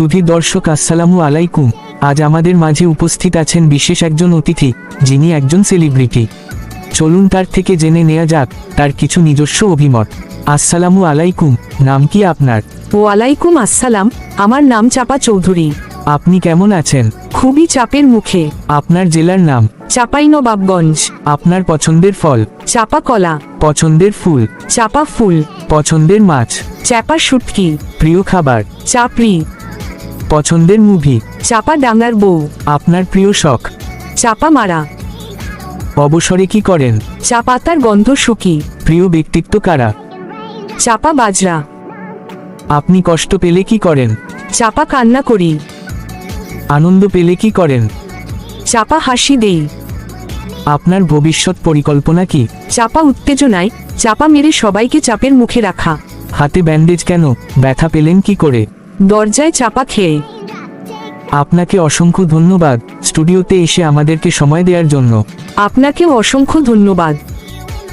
সুধী দর্শক আসসালামু আলাইকুম। আজ আমাদের মাঝে উপস্থিত আছেন বিশেষ একজন অতিথি যিনি একজন সেলিব্রিটি চলুন তার থেকে জেনে নেওয়া যাক তার কিছু নিজস্ব অভিমত। আসসালামু আলাইকুম নাম কি আপনার? ওয়ালাইকুম আসসালাম আমার নাম চাপা চৌধুরী। আপনি কেমন আছেন? খুবই চাপের মুখে। আপনার জেলার নাম? চাপাইনবাবগঞ্জ আপনার পছন্দের ফল? চাপা কলা। পছন্দের ফুল? চাপা ফুল। পছন্দের মাছ? চাপা শুটকি। প্রিয় খাবার? চাপড়ি। পছন্দের মুভি চাপা ডাঙ্গার বউ। আপনার প্রিয় শখ। চাপা মারা। অবসরে কি করেন? চাপাতার গন্ধ সুখী প্রিয় ব্যক্তিত্ব কারা? চাপা বাজরা। আপনি কষ্ট পেলে কি করেন? চাপা কান্না করি। আনন্দ পেলে কি করেন? চাপা হাসি দেই। আপনার ভবিষ্যৎ পরিকল্পনা কি? চাপা উত্তেজনায় চাপা মেরে সবাইকে চাপের মুখে রাখা। হাতে ব্যান্ডেজ কেন? ব্যথা পেলেন কি করে? দরজায় চাপা খেয়ে। আপনাকে অসংখ্য ধন্যবাদ স্টুডিওতে এসে আমাদেরকে সময় দেওয়ার জন্য। আপনাকেও অসংখ্য ধন্যবাদ।